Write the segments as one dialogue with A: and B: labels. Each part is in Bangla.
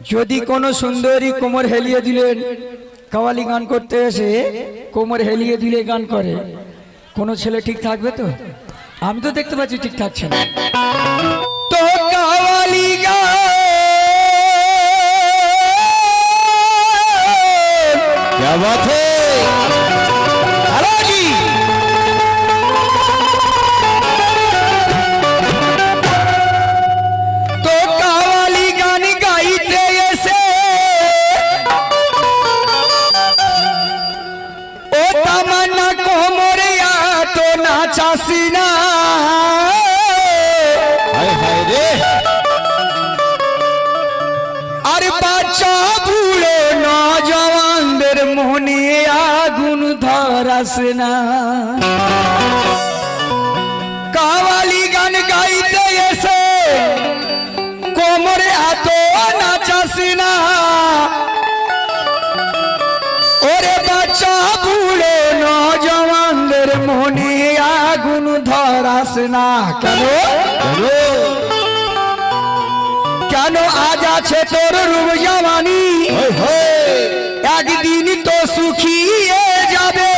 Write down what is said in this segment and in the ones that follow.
A: যদি কোনো সুন্দরী কোমর হেলিয়ে দিলেন কাওয়ালি গান করতে এসে কোমর হেলিয়ে দিলে গান করে, কোনো ছেলে ঠিক থাকবে তো? আমি তো দেখতে পাচ্ছি ঠিক থাকছে না। তো কাওয়ালি গান বাচ্চা বুড়ো নজওয়ানদের মনে আগুন ধরাস না। কাওয়ালি গান গাইতে এসে কোমরে এত নাচাস না। ওরে বাচ্চা বুড়ো নজওয়ানদের মনে আগুন ধরাস না। কেন?
B: चलो
A: জানো আজ আছে তোর রূপ
B: জামানি
A: একদিন তো সুখী যাবে।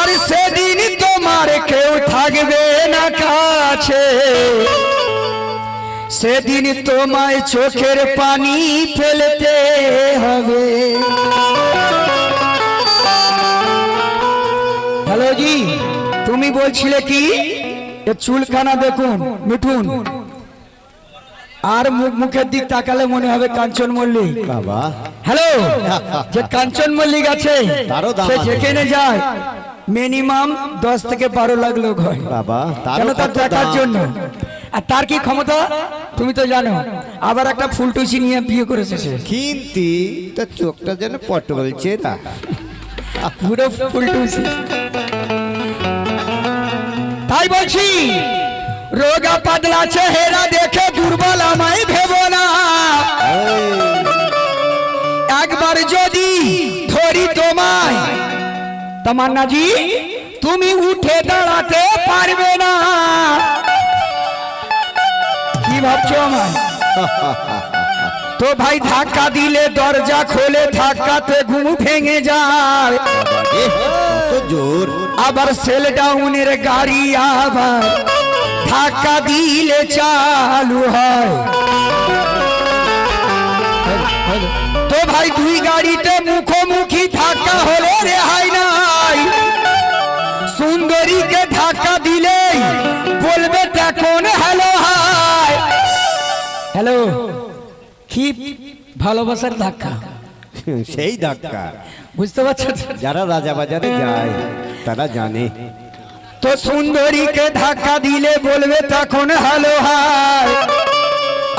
A: আর সেদিন তোমার কেউ থাকবে না কাছে। সেদিন তোমায় চোখের পানি ফেলতে হবে। হ্যালো জি তুমি বলছিলে কি? এ চুলখানা দেখুন মিঠুন। আর মুখ মুখের দিক তাকালে মনে হবে কাঞ্চন মল্লিক।
B: বাবা।
A: হ্যালো? যে কাঞ্চন মল্লিক আছে সে যেখানে যায় মিনিমাম দশ থেকে বারো লাখ লোক হয়।
B: বাবা
A: কেন তার দেখার জন্য? আর তার কি ক্ষমতা? তুমি তো জানো আবার একটা ফুলটুসি নিয়ে বিয়ে করেছে সে।
B: কিন্তু তার চোখটা যেন পটল চেরা
A: পুরো ফুলটুসি। তাই বলছি, রোগা পাতলা চেহারা দেখে দুর্বল আমায় ভেবো না। একবার যদি ধরি তোমায় তামান্না জি তুমি উঠে দাঁড়াতে পারবে না। কি ভাবছ আমায়? তো ভাই ধাক্কা দিলে দরজা খোলে, ধাক্কাতে ঘুম ভেঙে যায়।
B: জোর
A: আবার সেল ডাউনের গাড়ি আবার ধাক্কা দিলে চালু হয়। তো ভাই, দুই গাড়িতে মুখোমুখি ধাক্কা হলে রেহাই নাই। সুন্দরীকে ধাক্কা দিলেই বলবে দেখুন হ্যালো, হাই। হ্যালো, কি ভালোবাসার ধাক্কা?
B: সেই ধাক্কা
A: বুঝতে পারছ?
B: যারা রাজা বাজারে যায় তারা জানে।
A: তো সুন্দরীকে ধাক্কা দিলে বলবে তখন হ্যালো হাই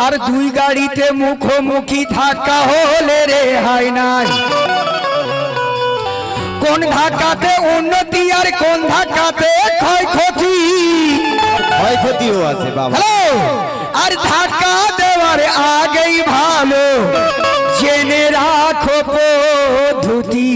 A: আর দুই গাড়িতে মুখোমুখি ধাক্কা হলে রে হাই নাই। কোন ধাক্কাতে উন্নতি আর কোন ধাক্কাতে ক্ষয়ক্ষতি?
B: ক্ষয়ক্ষতিও আছে বাবা।
A: আর ধাক্কা দেওয়ার আগেই ভালো। জেনে রাখো পদ্ধতি।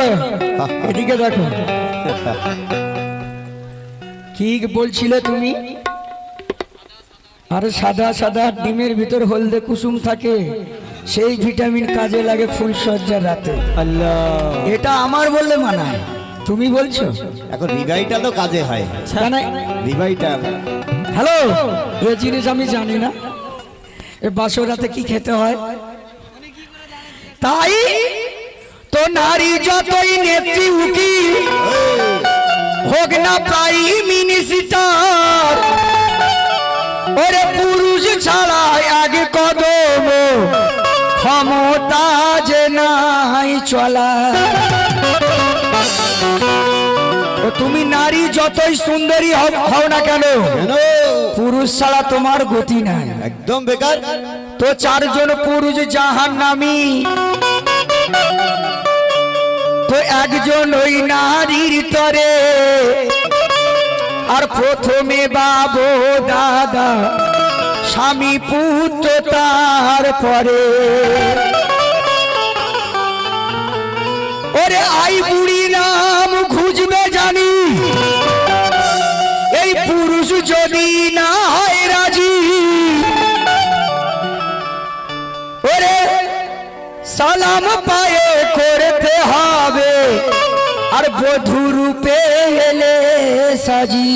A: হলো এদিকে দেখো। কি বলছিলে তুমি? আর সাদা সাদা ডিমের ভিতর হলদে কুসুম থাকে সেই ভিটামিন কাজে লাগে ফুল সজ্জার রাতে এটা আমার বললে মানায়। তুমি বলছো?
B: এখন রিভাইটা তো কাজে হয়। রিভাইটা
A: হ্যালো এ জিনিস আমি জানি না। এ বাসরাতে কি খেতে হয়? তাই ও নারী যতই নেত্রী উকি হোক না প্রায় মিনিস্টার ওরে পুরুষ ছাড়ায় আগে কদম ক্ষমতা যে নাই চলা। তুমি নারী যতই সুন্দরী হও না কেন পুরুষ ছাড়া তোমার গতি নাই।
B: একদম বেকার।
A: তো চারজন পুরুষ জাহান নামি তো একজন ওই নারীর তরে। আর প্রথমে বাবু দাদা, স্বামী পুত্র তার পরে। ওরে আই বুড়ি নাম খুঁজবে জানি, এই পুরুষ যদি না হয় রাজি। ওরে সালাম পায়ে আর বধু রূপে এলে সাজি।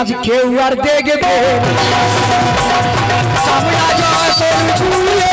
A: কাজ কেউ আর দেখবে আমরা যখন ঝুলে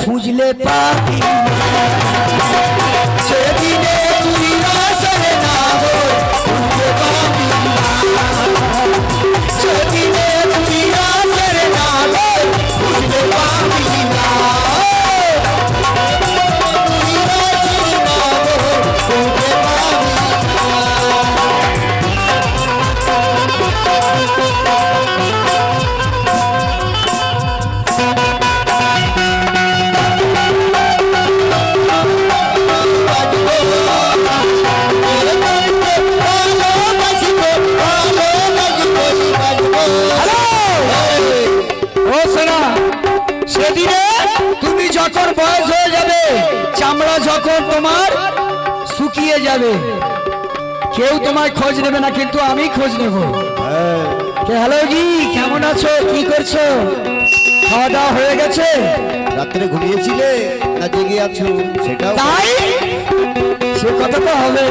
A: খুঁজলে পাবি না। পেয়ে যাবে। কেউ তোমায় খোঁজ নেবে না কিন্তু আমি খোঁজ নেব। হ্যালো জি কেমন আছো? কি করছ? খাওয়া দাওয়া হয়ে গেছে?
B: রাত্রে ঘুরিয়েছিলে না জেগে আছো? সেটা
A: তাই? সে কথা তো হবে।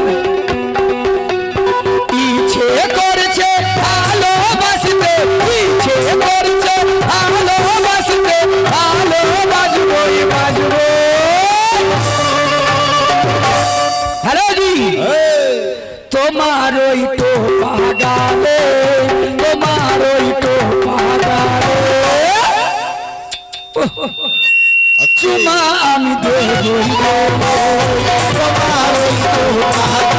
A: ইচ্ছে করেছে ভালোবাসিতে ইচ্ছে ওই তো পাগালে তোমার ওই তো পাগালে চুমা আমি দেব। তোমার ওই তো পাগালে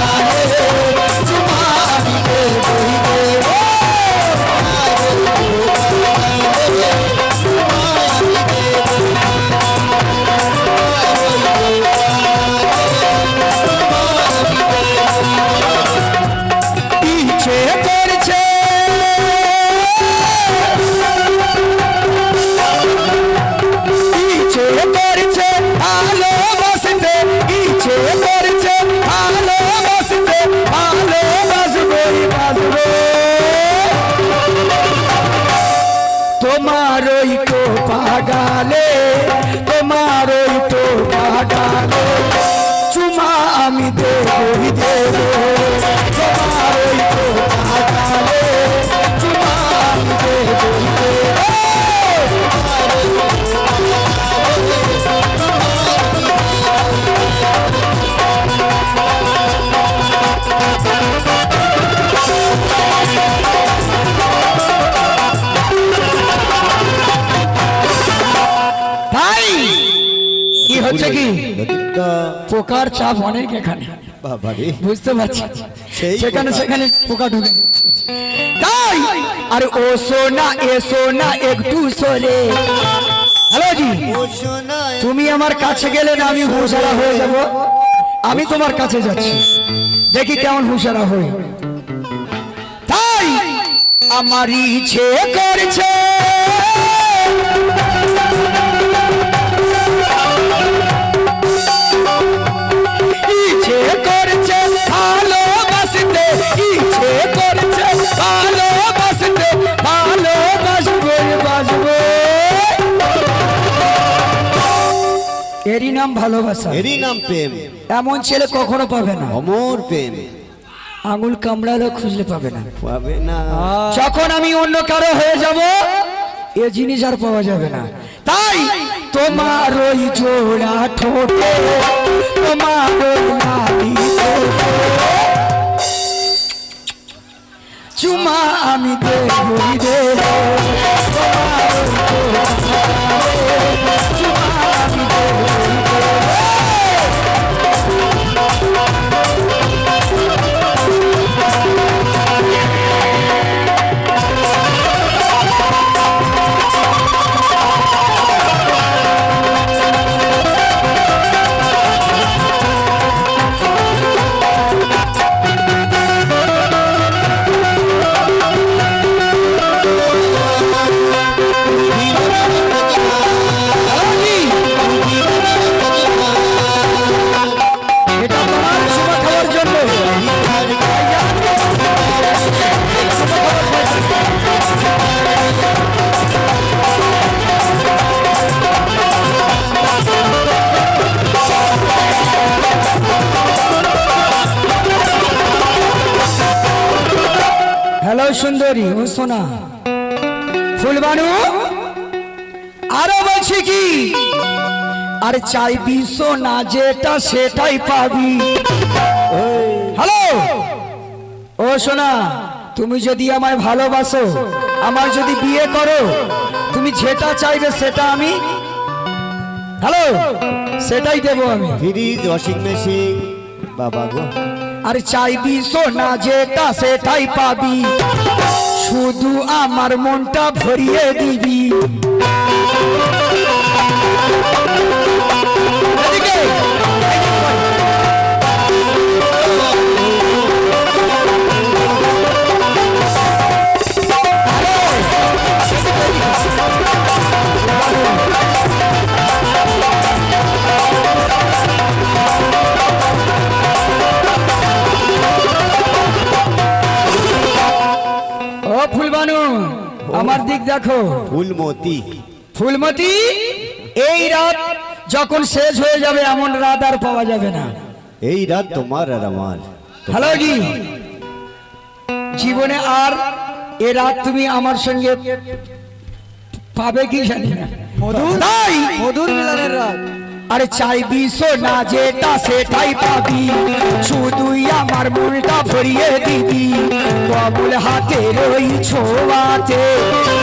A: পোকার চাপ অনেক এখানে। বুঝতে পারছি। সেখানে সেখানে পোকা ঢুকে তাই! আরে ও সোনা এ সোনা একটু সরে হ্যালো জি। তুমি আমার কাছে গেলে না আমি হুঁশারা হয়ে যাব। আমি তোমার কাছে যাচ্ছি। দেখি কেমন হুঁশারা হই তাই! আমার ইচ্ছে করছে। ভালোবাসা।
B: এরই নাম প্রেম।
A: এমন ছেলে কখনো পাবে না।
B: অমর প্রেম।
A: আঙুল কামড়ালেও খুঁজলে পাবে না।
B: পাবে না।
A: যখন আমি অন্য কারও হয়ে যাব এ জিনিস আর পাওয়া যাবে না। তাই তোমার ওই জোড়া ঠোঁটে তোমার ওই চুমা আমি দেবই দেব। তোমার সোনা ফুলবানু আরও বলছি কি? আরে চাইবি সোনা যেটা সেটাই পাবি। হ্যালো? ও সোনা তুমি যদি আমায় ভালোবাসো আমার যদি বিয়ে করো তুমি যেটা চাইবে সেটা আমি হ্যালো? সেটাই দেবো আমি।
B: ফ্রিজ ওয়াশিং মেশিন বাবা গো।
A: আর চাইবি সোনা যেটা সেটাই পাবি। শুধু আমার মনটা ভরিয়ে দিবি। দিক দেখো।
B: ফুলমতি।
A: ফুলমতি? এই রাত যখন শেষ হয়ে যাবে এমন রাত আর পাওয়া যাবে না।
B: এই রাত তোমার আর আমার।
A: হ্যালো জি জীবনে আর এ রাত তুমি আমার সঙ্গে পাবে কি জানি না।
C: মধুর
A: তাই?
C: মধুর মিলনের রাত।
A: আরে চাইবি সোনা যেটা সেটাই পাবি। শুধুই আমার মনটা ভরিয়ে দিবি। কবুল হাতে রই ছোয়াতে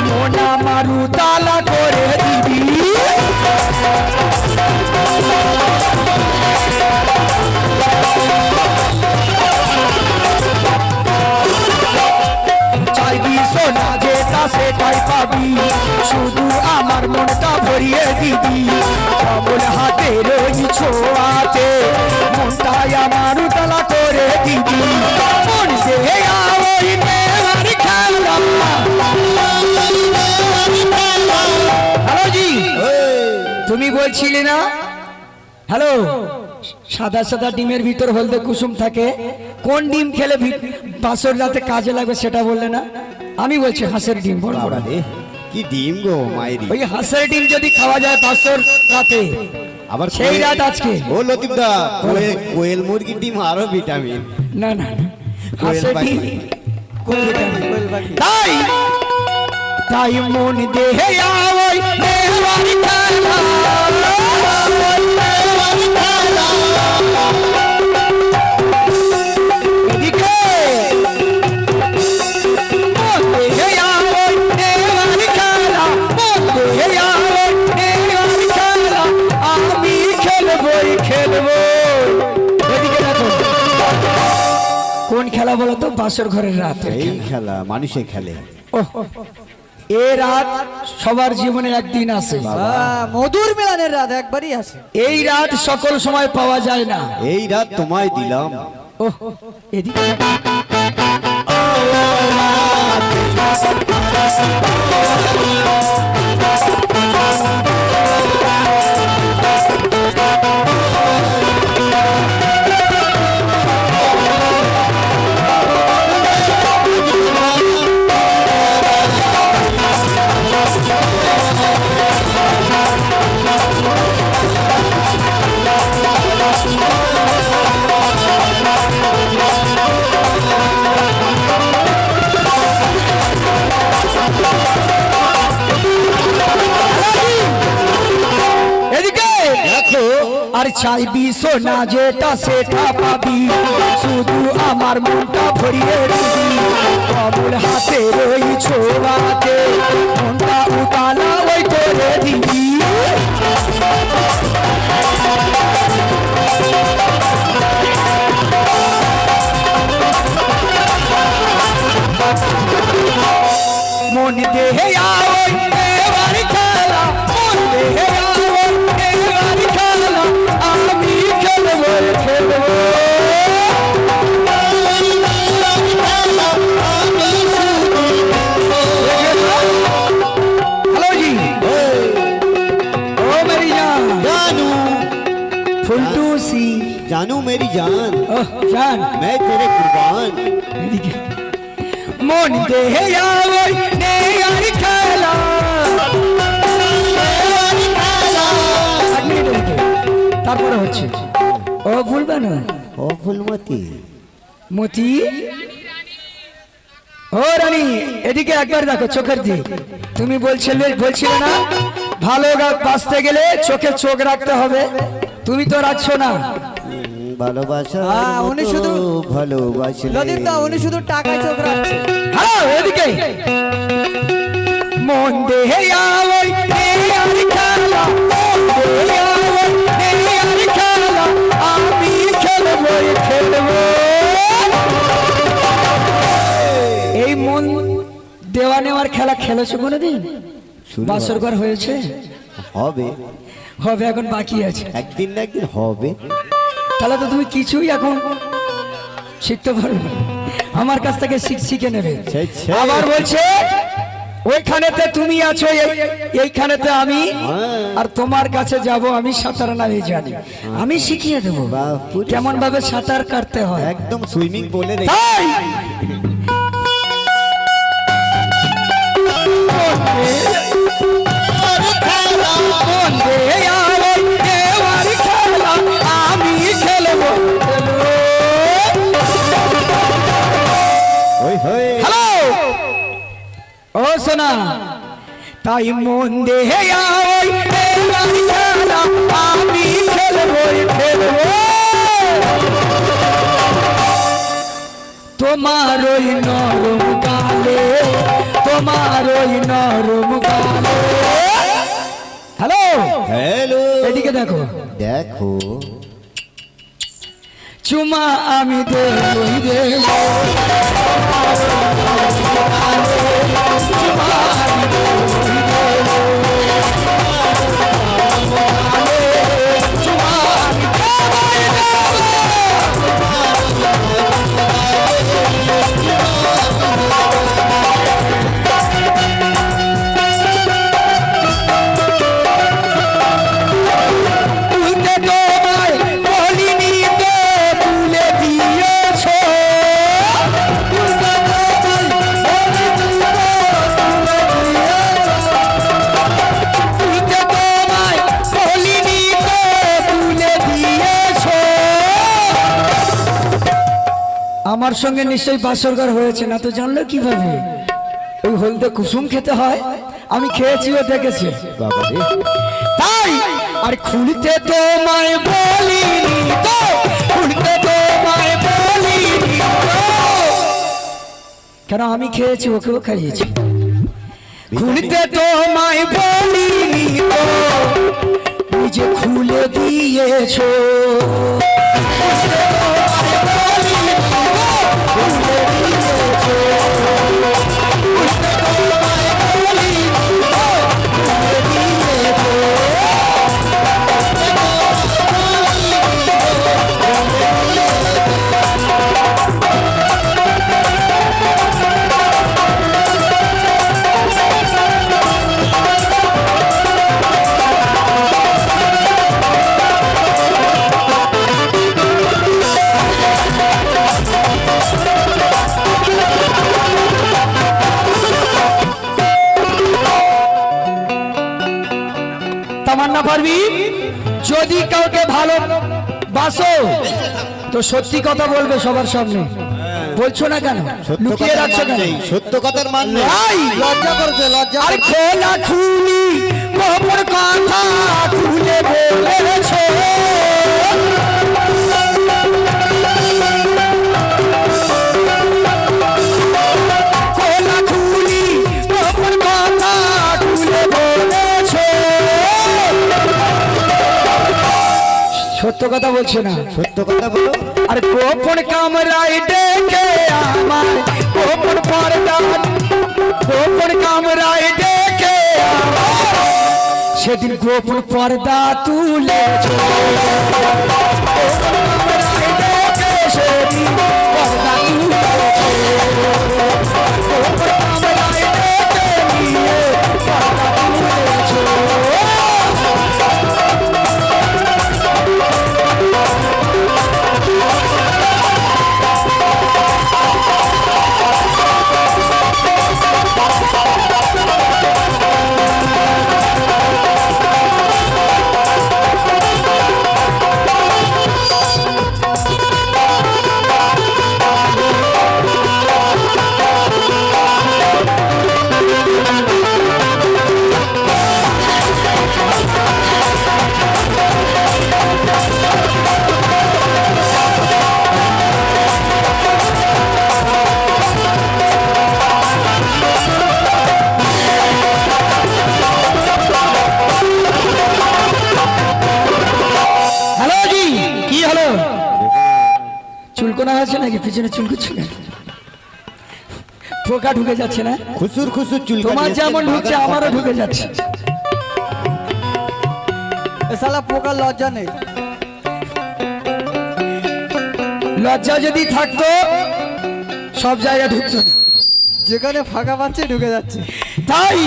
A: মন আমার উতালা করে দিবি। চাইবি সোনা যেটা সেটাই পাবি। শুধু আমার মনটা ভরিয়ে দিবি। কবল হাতে রই ছোয়াতে মনটাই আমার উতলা করে দিবি। মন সে ওই খেলা হ্যালো জি। তুমি বলছিলে না? হ্যালো সাদা সাদা ডিমের ভিতর হলদে কুসুম থাকে। কোন ডিম খেলে বাসর রাতে কাজে লাগবে সেটা বললে না? আমি বলছি হাঁসের ডিম, বড় বড়।
B: কি ডিম গো মায়েরি
A: ওই হাঁসের ডিম যদি খাওয়া যায় পাঁচশোর রাতে।
B: আবার
A: সেই রাত আজকে।
B: ও লতিফ দা কোয়েল- কোয়েল মুরগির ডিম আরও ভিটামিন।
A: না না কোয়েল
B: পাখি।
A: কোয়েল পাখি তাই! তাই মন দেহে আওই দেওয়ার খেলা বাসর ঘরের রাত
B: এই
A: খেলা
B: মানুষে খেলে।
A: ওহ, এ রাত সবার জীবনে একদিন আসে
C: মধুর মিলনের রাত একবারই আছে।
A: এই রাত সকল সময় পাওয়া যায় না।
B: এই রাত তোমায় দিলাম।
A: ওহ, এদিকে। চাইবি সোনা যেটা, সেটা পাবি। শুধু আমার মনটা ভরিয়ে দিবি। কবুল হাতে রই ছোড়াতে মনটা উতালা ওই করে দিবি। মন দেহে আওই जानू
B: मेरी जान
A: ओह जान
B: मैं तेरे कुर्बान
A: এদিকে মন দেহে আওই নে আর খেলা এক মিনিট এদিকে। তারপরে হচ্ছে ও ভুলবে না
B: ও ফুলমতি
A: মতি ও রানী এদিকে একবার দেখো চোখের দিক তুমি বলছিলে বলছিলে না ভালো গাছ বাঁচতে গেলে চোখে চোখ রাখতে হবে তুমি তো রাখছো না
B: ভালোবাসা
C: হ্যাঁ, উনি শুধু-
B: ভালোবাসলে।
C: লতিফ দা উনি শুধু টাকায় চোখ রাখছে।
A: হ্যালো এদিকে। মন দেহে আওই খেলা। আমি খেলব খেলব। এই মন দেওয়া নেওয়ার খেলা খেলেছো কোনোদিন? বাসর ঘর হয়েছে?
B: হবে।
A: হবে এখন বাকি আছে।
B: একদিন না একদিন হবে।
A: তাহলে তো তুমি কিছুই এখন শিখতে পারো না। আমার কাছ থেকে শিখ- শিখে নেবে। আবার বলছে ওইখানেতে তুমি আছো এইখানেতে আমি
B: হ্যাঁ।
A: আর তোমার কাছে যাব আমি সাঁতার না জানি। আমি শিখিয়ে দেবো। কেমন ভাবে সাঁতার কাটতে হয়।
B: একদম সুইমিং বলে
A: তাই! বন্দে সোনা তাই মন দেহে আমি দেবই ফেলব তোমার ওই নরম গালে তোমার ওই নরম গালে। হ্যালো?
B: হ্যালো।
A: এদিকে দেখো।
B: দেখো।
A: চুমা আমি দেবই দেব। আমার সঙ্গে নিশ্চয়ই বাসরঘর হয়েছে না তো জানলো কীভাবে? ওই হলদে কুসুম খেতে হয় আমি খেয়েছিও দেখেছি।
B: বাবা
A: তাই আর খুলতে তো খুলতে বলিনি তো। কেন আমি খেয়েছি ওকেও খাইয়েছি। খুলতে তোমায় বলিনি তো নিজে খুলে দিয়েছ। খুলতে তো, খুলে দিয়েছ। সত্যি কথা বলবে সবার সামনে। বলছো না কেন?
B: সত্য
A: লুকিয়ে রাখছো কেন?
B: সত্য কথার মান নেই।
C: লজ্জা করছে লজ্জা
A: আর। খোলা খুলি গোপন কথা খুলে বলেছ। সত্য কথা বলছে না।
B: সত্য কথা বলো।
A: আর গোপন কামরাই ডেকে আমার গোপন পর্দা গোপন কামরাই ডেকে সেদিন গোপন পর্দা তুলেছ। সেদিন। চুলকোনা আছে নাকি? পিছনে চুলকুচ্ছে কেন? পোকা ঢুকে যাচ্ছে না?
B: খুসুর খুসুর চুল
A: তোমার যেমন ঢুকছে আমারও ঢুকে যাচ্ছে।
C: এ শালা পোকার লজ্জা নেই।
A: লজ্জা যদি থাকতো সব জায়গায় ঢুকতো
C: যেখানে ফাঁকা পাচ্ছে ঢুকে যাচ্ছে।
A: তাই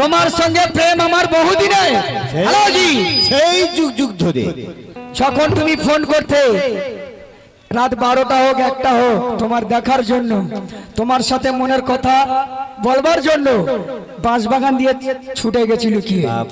A: তোমার সঙ্গে প্রেম আমার বহুদিনে।
B: সেই যুগ যুগ ধরে।
A: যখন তুমি ফোন করতে রাত বারোটা হোক, একটা হোক, তোমার দেখার জন্য, তোমার সাথে মনের কথা বলবার জন্য বাঁশবাগান দিয়ে ছুটে গেছিল কি